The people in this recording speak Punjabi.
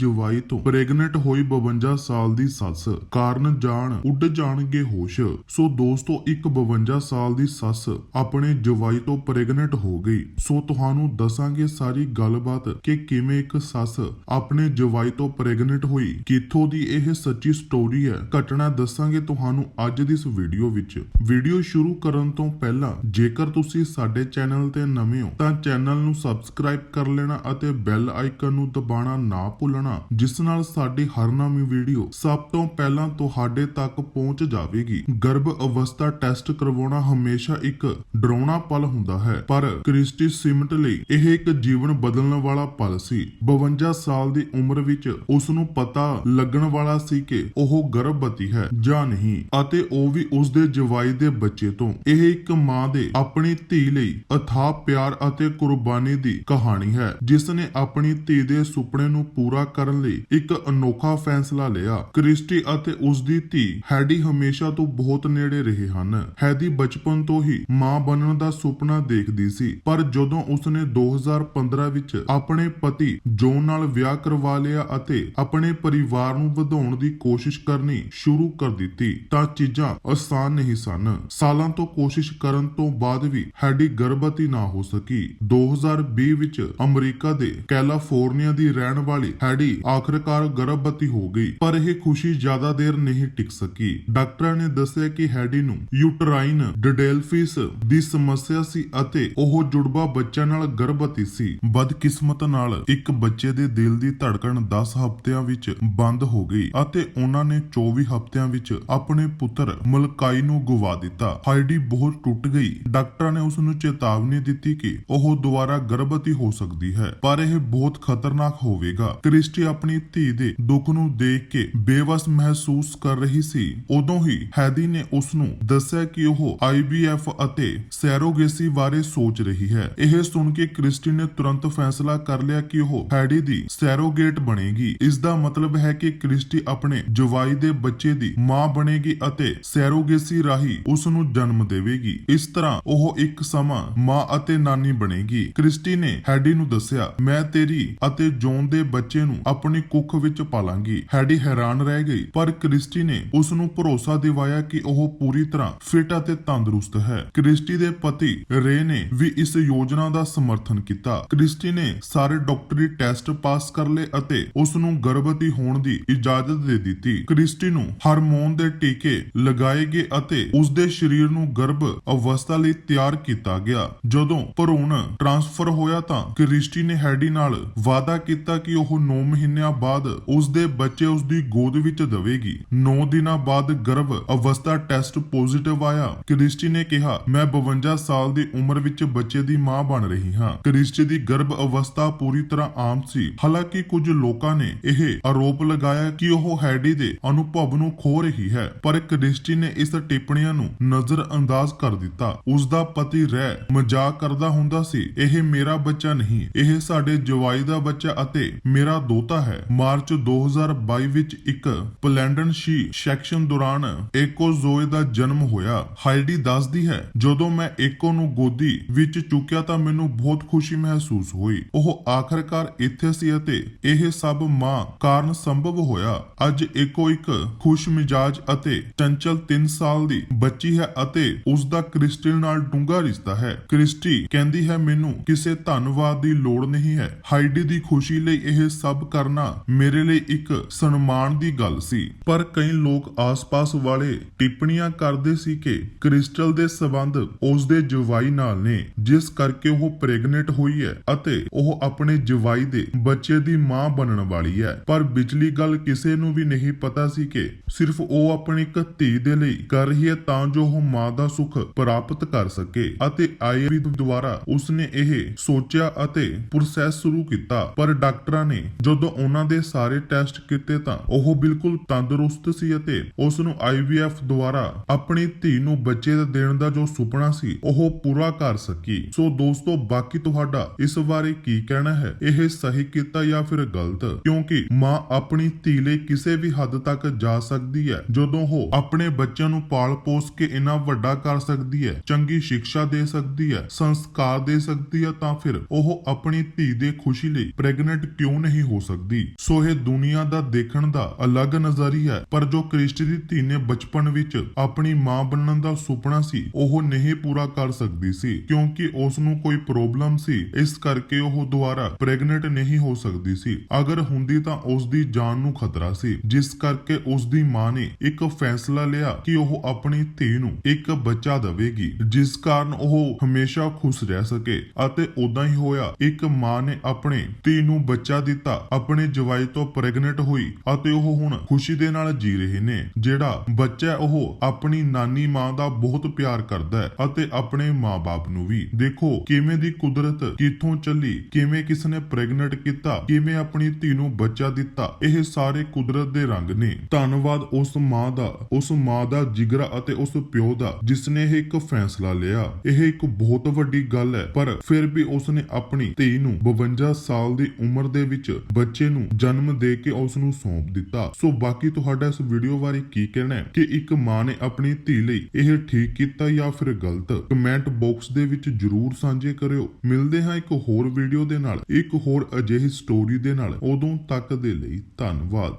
ਜਵਾਈ ਤੋਂ ਪ੍ਰੈਗਨੈਂਟ ਹੋਈ 52 ਸਾਲ ਦੀ ਸੱਸ। ਕਾਰਨ ਜਾਣ, ਉੱਡ ਜਾਣਗੇ ਹੋਸ਼। ਸੋ ਦੋਸਤੋ, ਇੱਕ 52 ਸਾਲ ਦੀ ਸੱਸ ਆਪਣੇ ਜਵਾਈ ਤੋਂ ਪ੍ਰੈਗਨੈਂਟ ਹੋ ਗਈ। ਸੋ ਤੁਹਾਨੂੰ ਦੱਸਾਂਗੇ ਸਾਰੀ ਗੱਲਬਾਤ ਕਿ ਕਿਵੇਂ ਇੱਕ ਸੱਸ ਆਪਣੇ ਜਵਾਈ ਤੋਂ ਪ੍ਰੈਗਨੈਂਟ ਹੋਈ। ਕਿੱਥੋਂ ਦੀ ਇਹ ਸੱਚੀ ਸਟੋਰੀ ਹੈ? ਘਟਨਾ ਦੱਸਾਂਗੇ ਤੁਹਾਨੂੰ ਅੱਜ ਦੀ ਇਸ ਵੀਡੀਓ ਵਿੱਚ। ਵੀਡੀਓ ਸ਼ੁਰੂ ਕਰਨ ਤੋਂ ਪਹਿਲਾਂ, ਜੇਕਰ ਤੁਸੀਂ ਸਾਡੇ ਚੈਨਲ ਤੇ ਨਵੇਂ ਹੋ, ਤਾਂ ਚੈਨਲ ਨੂੰ ਸਬਸਕ੍ਰਾਈਬ ਕਰ ਲੈਣਾ ਅਤੇ ਬੈਲ ਆਈਕਨ ਨੂੰ ਦਬਾਉਣਾ ਨਾ ਭੁੱਲਣਾ। ਜਿਸ ਨਾਲ ਸਾਡੀ ਹਰ ਨਵੀਂ ਵੀਡੀਓ ਸਭ ਤੋਂ ਪਹਿਲਾਂ ਤੁਹਾਡੇ ਤੱਕ ਪਹੁੰਚ ਜਾਵੇਗੀ। ਗਰਭ ਅਵਸਥਾ ਟੈਸਟ ਕਰਵਾਉਣਾ ਹਮੇਸ਼ਾ ਇੱਕ ਡਰਾਉਣਾ ਪਲ ਹੁੰਦਾ ਹੈ, ਪਰ ਕ੍ਰਿਸਟੀ ਸਿਮਟ ਲਈ ਇਹ ਇੱਕ ਜੀਵਨ ਬਦਲਣ ਵਾਲਾ ਪਲ ਸੀ। 52 ਸਾਲ ਦੀ ਉਮਰ ਵਿੱਚ ਉਸ ਨੂੰ ਪਤਾ ਲੱਗਣ ਵਾਲਾ ਸੀ ਕਿ ਉਹ ਗਰਭਵਤੀ ਹੈ ਜਾਂ ਨਹੀਂ, ਅਤੇ ਉਹ ਵੀ ਉਸ ਦੇ ਜਵਾਈ ਦੇ ਬੱਚੇ ਤੋਂ। ਇਹ ਇੱਕ ਮਾਂ ਦੇ ਆਪਣੀ ਧੀ ਲਈ ਅਥਾਹ ਪਿਆਰ ਅਤੇ ਕੁਰਬਾਨੀ ਦੀ ਕਹਾਣੀ ਹੈ, ਜਿਸ ਨੇ ਆਪਣੀ ਧੀ ਦੇ ਸੁਪਨੇ ਨੂੰ ਪੂਰਾ ਕਰਨ ਲਈ ਇੱਕ ਅਨੋਖਾ ਫੈਸਲਾ ਲਿਆ। ਕ੍ਰਿਸਟੀ ਅਤੇ ਉਸ ਦੀ ਧੀ ਹੈਡੀ ਹਮੇਸ਼ਾ ਤੋਂ ਬਹੁਤ ਨੇੜੇ ਰਹੇ ਹਨ। ਹੈਡੀ ਬਚਪਨ ਤੋਂ ਹੀ ਮਾਂ ਬਣਨ ਦਾ ਸੁਪਨਾ ਦੇਖਦੀ ਸੀ। ਪਰ ਜਦੋਂ ਉਸਨੇ 2015 ਵਿੱਚ ਆਪਣੇ ਪਤੀ ਜੋਨ ਨਾਲ ਵਿਆਹ ਕਰਵਾ ਲਿਆ ਅਤੇ ਆਪਣੇ ਪਰਿਵਾਰ ਨੂੰ ਵਧਾਉਣ ਦੀ ਕੋਸ਼ਿਸ਼ ਕਰਨੀ ਸ਼ੁਰੂ ਕਰ ਦਿੱਤੀ, ਤਾਂ ਚੀਜ਼ਾਂ ਆਸਾਨ ਨਹੀਂ ਸਨ। ਸਾਲਾਂ ਤੋਂ ਕੋਸ਼ਿਸ਼ ਕਰਨ ਤੋਂ ਬਾਅਦ ਵੀ ਹੈਡੀ ਗਰਭਵਤੀ ਨਾ ਹੋ ਸਕੀ। 2020 ਵਿੱਚ ਅਮਰੀਕਾ ਦੇ ਕੈਲੀਫੋਰਨੀਆ ਦੀ ਰਹਿਣ ਵਾਲੀ ਹੈਡੀ ਆਖਰਕਾਰ ਗਰਭਵਤੀ ਹੋ ਗਈ, ਪਰ ਇਹ ਖੁਸ਼ੀ ਜ਼ਿਆਦਾ ਦੇਰ ਨਹੀਂ ਟਿਕ ਸਕੀ। ਡਾਕਟਰਾਂ ਨੇ ਦੱਸਿਆ ਕਿ ਹੈਡੀ ਨੂੰ ਯੂਟਰਾਈਨ ਡਡੇਲਫਿਸ ਦੀ ਸਮੱਸਿਆ ਸੀ ਅਤੇ ਉਹ ਜੁੜਵਾ ਬੱਚਿਆਂ ਨਾਲ ਗਰਭਵਤੀ ਸੀ। ਬਦਕਿਸਮਤ ਨਾਲ ਇੱਕ ਬੱਚੇ ਦੇ ਦਿਲ ਦੀ ਧੜਕਣ 10 ਹਫ਼ਤਿਆਂ ਵਿੱਚ ਬੰਦ ਹੋ ਗਈ ਅਤੇ ਉਹਨਾਂ ਨੇ 24 ਹਫ਼ਤਿਆਂ ਵਿੱਚ ਆਪਣੇ ਪੁੱਤਰ ਮਲਕਾਈ ਨੂੰ ਗਵਾ ਦਿੱਤਾ। ਹਾਈਡੀ ਬਹੁਤ ਟੁੱਟ ਗਈ। ਡਾਕਟਰਾਂ ਨੇ ਉਸ ਨੂੰ ਚੇਤਾਵਨੀ ਦਿੱਤੀ ਕਿ ਉਹ ਦੁਬਾਰਾ ਗਰਭਵਤੀ ਹੋ ਸਕਦੀ ਹੈ, ਪਰ ਇਹ ਬਹੁਤ ਖਤਰਨਾਕ ਹੋਵੇਗਾ। ਕ੍ਰਿਸਟੀ ਆਪਣੀ ਧੀ ਦੇ ਦੁੱਖ ਨੂੰ ਦੇਖ ਕੇ ਬੇਵਸ ਮਹਿਸੂਸ ਕਰ ਰਹੀ ਸੀ। ਉਦੋਂ ਹੀ ਹੈਦੀ ਨੇ ਉਸ ਨੂੰ ਦੱਸਿਆ ਕਿ ਉਹ ਆਈਵੀਐਫ ਅਤੇ ਸੈਰੋਗੇਸੀ ਬਾਰੇ ਸੋਚ ਰਹੀ ਹੈ। ਇਹ ਸੁਣ ਕੇ ਕ੍ਰਿਸਟੀ ਨੇ ਤੁਰੰਤ ਫੈਸਲਾ ਕਰ ਲਿਆ ਕਿ ਉਹ ਹੈਡੀ ਦੀ ਸੈਰੋਗੇਟ ਬਣੇਗੀ। ਇਸ ਦਾ ਮਤਲਬ ਹੈ ਕਿ ਕ੍ਰਿਸਟੀ ਆਪਣੇ ਜਵਾਈ ਦੇ ਬੱਚੇ ਦੀ ਮਾਂ ਬਣੇਗੀ ਅਤੇ ਸੈਰੋਗੇਸੀ ਰਾਹੀਂ ਉਸ ਨੂੰ ਜਨਮ ਦੇਵੇਗੀ। ਇਸ ਤਰ੍ਹਾਂ ਉਹ ਇੱਕ ਸਮਾਂ ਮਾਂ ਅਤੇ ਨਾਨੀ ਬਣੇਗੀ। ਕ੍ਰਿਸਟੀ ਨੇ ਹੈਡੀ ਨੂੰ ਦੱਸਿਆ, ਮੈਂ ਤੇਰੀ ਅਤੇ ਜੋਨ ਦੇ ਬੱਚੇ ਨੂੰ ਆਪਣੀ ਕੁੱਖ ਵਿੱਚ ਪਾਲਾਂਗੀ। ਹੈਡੀ ਹੈਰਾਨ ਰਹਿ ਗਈ, ਪਰ ਕ੍ਰਿਸਟੀ ਨੇ ਉਸ ਨੂੰ ਭਰੋਸਾ ਦਿਵਾਇਆ ਕਿ ਉਹ ਪੂਰੀ ਤਰ੍ਹਾਂ ਫਿਟ ਅਤੇ ਤੰਦਰੁਸਤ ਹੈ। ਕ੍ਰਿਸਟੀ ਦੇ ਪਤੀ ਰੇ ਨੇ ਵੀ ਇਸ ਯੋਜਨਾ ਦਾ ਸਮਰਥਨ ਕੀਤਾ। ਕ੍ਰਿਸਟੀ ਨੇ ਸਾਰੇ ਡਾਕਟਰੀ ਟੈਸਟ ਪਾਸ ਕਰ ਲਏ ਅਤੇ ਉਸ ਨੂੰ ਗਰਭਵਤੀ ਹੋਣ ਦੀ ਇਜਾਜ਼ਤ ਦੇ ਦਿੱਤੀ। ਕ੍ਰਿਸਟੀ ਨੂੰ ਹਾਰਮੋਨ ਦੇ ਟੀਕੇ ਲਗਾਏ ਗਏ ਅਤੇ ਉਸ ਦੇ ਸਰੀਰ ਨੂੰ ਗਰਭ ਅਵਸਥਾ ਲਈ ਤਿਆਰ ਕੀਤਾ ਗਿਆ। ਜਦੋਂ ਭਰੂਣ ਟ੍ਰਾਂਸਫਰ ਹੋਇਆ ਤਾਂ ਕ੍ਰਿਸਟੀ ਨੇ ਹੈਡੀ ਨਾਲ ਵਾਅਦਾ ਕੀਤਾ ਕਿ ਉਹ 9 ਮਹੀਨਿਆਂ ਬਾਅਦ ਉਸ ਦੇ ਬੱਚੇ ਉਸ ਦੀ ਗੋਦ ਵਿੱਚ ਦਵੇਗੀ। 9 ਦਿਨਾਂ ਬਾਅਦ ਗਰਭ ਅਵਸਥਾ ਟੈਸਟ ਪੋਜ਼ਿਟਿਵ ਆਇਆ। ਕ੍ਰਿਸਟੀ ਨੇ ਕਿਹਾ, ਮੈਂ 52 ਸਾਲ ਦੀ ਉਮਰ ਵਿੱਚ ਬੱਚੇ ਦੀ ਮਾਂ ਬਣ ਰਹੀ ਹਾਂ। ਕ੍ਰਿਸਟੀ ਦੀ ਗਰਭ ਅਵਸਥਾ ਪੂਰੀ ਤਰ੍ਹਾਂ ਆਮ ਸੀ। ਹਾਲਾਂਕਿ ਕੁਝ ਲੋਕਾਂ ਨੇ ਇਹ ਆਰੋਪ ਲਗਾਇਆ ਕਿ ਉਹ ਹੈਡੀ ਦੇ ਅਨੁਭਵ ਨੂੰ ਖੋ ਰਹੀ ਹੈ, ਪਰ ਕ੍ਰਿਸਟੀ ਨੇ ਇਸ ਟਿੱਪਣੀਆਂ ਨੂੰ ਨਜ਼ਰ ਅੰਦਾਜ਼ ਕਰ ਦਿੱਤਾ। ਉਸ ਦਾ ਪਤੀ ਰਹਿ ਮਜ਼ਾਕ ਕਰਦਾ ਹੁੰਦਾ ਸੀ, ਇਹ ਮੇਰਾ ਬੱਚਾ ਨਹੀਂ, ਇਹ ਸਾਡੇ ਜਵਾਈ ਦਾ ਬੱਚਾ ਅਤੇ ਮੇਰਾ ਦੋਤਾ ਹੈ। ਮਾਰਚ 2022 ਵਿੱਚ ਇੱਕ ਪਲੈਂਡਨ ਸ਼ੀ ਸੈਕਸ਼ਨ ਦੌਰਾਨ ਏਕੋਜ਼ੋਏ ਦਾ ਜਨਮ ਹੋਇਆ। ਹਾਈਡੀ ਦੱਸਦੀ ਹੈ, ਜਦੋਂ ਮੈਂ ਏਕੋ ਨੂੰ ਗੋਦੀ ਵਿੱਚ ਚੁੱਕਿਆ ਤਾਂ ਮੈਨੂੰ ਬਹੁਤ ਖੁਸ਼ੀ ਮਹਿਸੂਸ ਹੋਈ। ਉਹ ਆਖਰਕਾਰ ਇੱਥੇ ਸੀ ਅਤੇ ਇਹ ਸਭ ਮਾਂ ਕਾਰਨ ਸੰਭਵ ਹੋਇਆ। ਅੱਜ ਏਕੋ ਇੱਕ ਖੁਸ਼ ਮਿਜਾਜ ਅਤੇ ਚੰਚਲ 3 ਸਾਲ ਦੀ ਬੱਚੀ ਹੈ ਅਤੇ ਉਸ ਦਾ ਕ੍ਰਿਸਟੀ ਨਾਲ ਡੂੰਘਾ ਰਿਸ਼ਤਾ ਹੈ। ਕ੍ਰਿਸਟੀ ਕਹਿੰਦੀ ਹੈ, ਮੈਨੂੰ ਕਿਸੇ ਧੰਨਵਾਦ ਦੀ ਲੋੜ ਨਹੀਂ ਹੈ। ਹਾਈਡੀ ਦੀ ਖੁਸ਼ੀ ਲਈ ਇਹ ਸਭ ਕਰਨਾ ਮੇਰੇ ਲਈ ਇੱਕ ਸਨਮਾਨ ਦੀ ਗੱਲ ਸੀ। ਪਰ ਕਈ ਲੋਕ ਆਸ-ਪਾਸ ਵਾਲੇ ਟਿੱਪਣੀਆਂ ਕਰਦੇ ਸੀ ਕਿ ਕ੍ਰਿਸਟਲ ਦੇ ਸਬੰਧ ਉਸ ਦੇ ਜਵਾਈ ਨਾਲ ਨੇ, ਜਿਸ ਕਰਕੇ ਉਹ ਪ੍ਰੈਗਨੈਂਟ ਹੋਈ ਹੈ ਅਤੇ ਉਹ ਆਪਣੇ ਜਵਾਈ ਦੇ ਬੱਚੇ ਦੀ ਮਾਂ ਬਣਨ ਵਾਲੀ ਹੈ। ਪਰ ਬਿਜਲੀ ਗੱਲ ਕਿਸੇ ਨੂੰ ਵੀ ਨਹੀਂ ਪਤਾ ਸੀ ਕਿ ਸਿਰਫ ਉਹ ਆਪਣੀ ਇੱਕ ਧੀ ਦੇ ਲਈ ਕਰ ਰਹੀ ਹੈ ਤਾਂ ਜੋ ਉਹ ਮਾਂ ਦਾ ਸੁੱਖ ਪ੍ਰਾਪਤ ਕਰ ਸਕੇ ਅਤੇ ਆਈਵੀ ਦੁਆਰਾ ਉਸਨੇ ਇਹ ਸੋਚਿਆ ਅਤੇ ਪ੍ਰੋਸੈਸ ਸ਼ੁਰੂ ਕੀਤਾ। ਪਰ ਡਾਕਟਰਾਂ ਨੇ ਜਦੋਂ ਉਹਨਾਂ ਦੇ ਸਾਰੇ ਟੈਸਟ ਕੀਤੇ ਤਾਂ ਉਹ ਬਿਲਕੁਲ ਤੰਦਰੁਸਤ ਸੀ ਅਤੇ ਉਸ ਨੂੰ ਆਈਵੀਐਫ ਦੁਆਰਾ ਆਪਣੀ ਧੀ ਨੂੰ ਬੱਚੇ ਦੇਣ ਦਾ ਜੋ ਸੁਪਨਾ ਸੀ, ਉਹ ਪੂਰਾ ਕਰ ਸਕੀ। ਸੋ ਦੋਸਤੋ, ਬਾਕੀ ਤੁਹਾਡਾ ਇਸ ਬਾਰੇ ਕੀ ਕਹਿਣਾ ਹੈ? ਇਹ ਸਹੀ ਕੀਤਾ ਜਾਂ ਫਿਰ ਗਲਤ? ਕਿਉਂਕਿ ਮਾਂ ਆਪਣੀ ਧੀ ਲਈ ਕਿਸੇ ਵੀ ਹੱਦ ਤੱਕ ਜਾ ਸਕਦੀ ਹੈ, ਜਦੋਂ ਉਹ ਆਪਣੇ ਬੱਚਿਆਂ ਨੂੰ ਪਾਲ ਪੋਸ ਕੇ ਇੰਨਾ ਵੱਡਾ ਕਰ ਸਕਦੀ ਹੈ, ਚੰਗੀ ਸਿੱਖਿਆ ਦੇ ਸਕਦੀ ਹੈ, ਸੰਸਕਾਰ ਦੇ ਸਕਦੀ ਹੈ, ਤਾਂ ਫਿਰ ਉਹ ਆਪਣੀ ਧੀ ਦੇ ਖੁਸ਼ੀ ਲਈ ਪ੍ਰੈਗਨੈਂਟ ਕਿਉਂ ਨਹੀਂ ਹੋ ਸਕਦੀ। ਸੋ ਇਹ ਦੁਨੀਆ ਦਾ ਦੇਖਣ ਦਾ ਅਲੱਗ ਨਜ਼ਰੀਆ ਹੈ। ਪਰ ਜੋ ਕ੍ਰਿਸਟੀ ਦੀ ਧੀ ਨੇ ਬਚਪਨ ਵਿੱਚ ਆਪਣੀ ਮਾਂ ਬਣਨ ਦਾ ਸੁਪਨਾ ਸੀ, ਉਹ ਨਹੀਂ ਪੂਰਾ ਕਰ ਸਕਦੀ ਸੀ। ਕਿਉਂਕਿ ਉਸ ਨੂੰ ਕੋਈ ਪ੍ਰੋਬਲਮ ਸੀ, ਇਸ ਕਰਕੇ ਉਹ ਦੁਬਾਰਾ ਪ੍ਰੈਗਨੈਂਟ ਨਹੀਂ ਹੋ ਸਕਦੀ ਸੀ। ਅਗਰ ਹੁੰਦੀ ਤਾਂ ਉਸ ਦੀ ਜਾਨ ਨੂੰ ਖਤਰਾ ਸੀ। ਜਿਸ ਕਰਕੇ ਉਸ ਦੀ ਮਾਂ ਨੇ ਇੱਕ ਫੈਸਲਾ ਲਿਆ ਕਿ ਉਹ ਆਪਣੀ ਧੀ ਨੂੰ ਇੱਕ ਬੱਚਾ ਦੇਵੇਗੀ, ਜਿਸ ਕਾਰਨ ਉਹ ਹਮੇਸ਼ਾ ਖੁਸ਼ ਰਹਿ ਸਕੇ। ਅਤੇ ਉਦਾਂ ਹੀ ਹੋਇਆ, ਇੱਕ ਮਾਂ ਨੇ ਆਪਣੇ ਧੀ ਨੂੰ ਬੱਚਾ ਦਿੱਤਾ ਆਪਣੇ ਜਵਾਈ ਤੋਂ ਪ੍ਰੈਗਨੈਂਟ ਹੋਈ ਅਤੇ ਉਹ ਹੁਣ ਖੁਸ਼ੀ ਦੇ ਨਾਲ ਜੀ ਰਹੇ ਨੇ, ਜਿਹੜਾ ਬੱਚਾ ਉਹ ਆਪਣੀ ਨਾਨੀ ਮਾਂ ਦਾ ਬਹੁਤ ਪਿਆਰ ਕਰਦਾ ਹੈ ਅਤੇ ਆਪਣੇ ਮਾਪੇ ਨੂੰ ਵੀ। ਦੇਖੋ ਕਿਵੇਂ ਦੀ ਕੁਦਰਤ ਕਿੱਥੋਂ ਚੱਲੀ, ਕਿਵੇਂ ਕਿਸ ਨੇ ਪ੍ਰੈਗਨੈਂਟ ਕੀਤਾ, ਕਿਵੇਂ ਆਪਣੀ ਧੀ ਨੂੰ ਬੱਚਾ ਦਿੱਤਾ, ਇਹ ਸਾਰੇ ਕੁਦਰਤ ਦੇ ਰੰਗ ਨੇ। ਧੰਨਵਾਦ ਉਸ ਮਾਂ ਦਾ, ਉਸ ਮਾਂ ਦਾ ਜਿਗਰਾ ਅਤੇ ਉਸ ਪਿਓ ਦਾ ਜਿਸ ਨੇ ਇਹ ਇੱਕ ਫੈਸਲਾ ਲਿਆ। ਇਹ ਇੱਕ ਬਹੁਤ ਵੱਡੀ ਗੱਲ ਹੈ, ਪਰ ਫਿਰ ਵੀ ਉਸ ਨੇ ਆਪਣੀ ਧੀ ਨੂੰ 52 ਸਾਲ ਦੀ ਉਮਰ ਦੇ ਵਿੱਚ ਬੱਚੇ ਨੂੰ ਜਨਮ ਦੇ ਕੇ ਉਸ ਨੂੰ ਸੌਂਪ ਦਿੱਤਾ। ਸੋ ਬਾਕੀ ਤੁਹਾਡਾ ਇਸ ਵੀਡੀਓ ਬਾਰੇ ਕੀ ਕਹਿਣਾ ਹੈ? ਕਿ ਇੱਕ ਮਾਂ ਨੇ ਆਪਣੀ ਧੀ ਲਈ ਇਹ ਠੀਕ ਕੀਤਾ ਜਾਂ ਫਿਰ ਗਲਤ? ਕਮੈਂਟ ਬਾਕਸ ਦੇ ਵਿੱਚ ਜਰੂਰ ਸਾਂਝੇ ਕਰਿਓ। ਮਿਲਦੇ ਹਾਂ ਇੱਕ ਹੋਰ ਵੀਡੀਓ ਦੇ ਨਾਲ, ਇੱਕ ਹੋਰ ਅਜਿਹੀ ਸਟੋਰੀ ਦੇ ਨਾਲ। ਉਦੋਂ ਤੱਕ ਦੇ ਲਈ ਧੰਨਵਾਦ।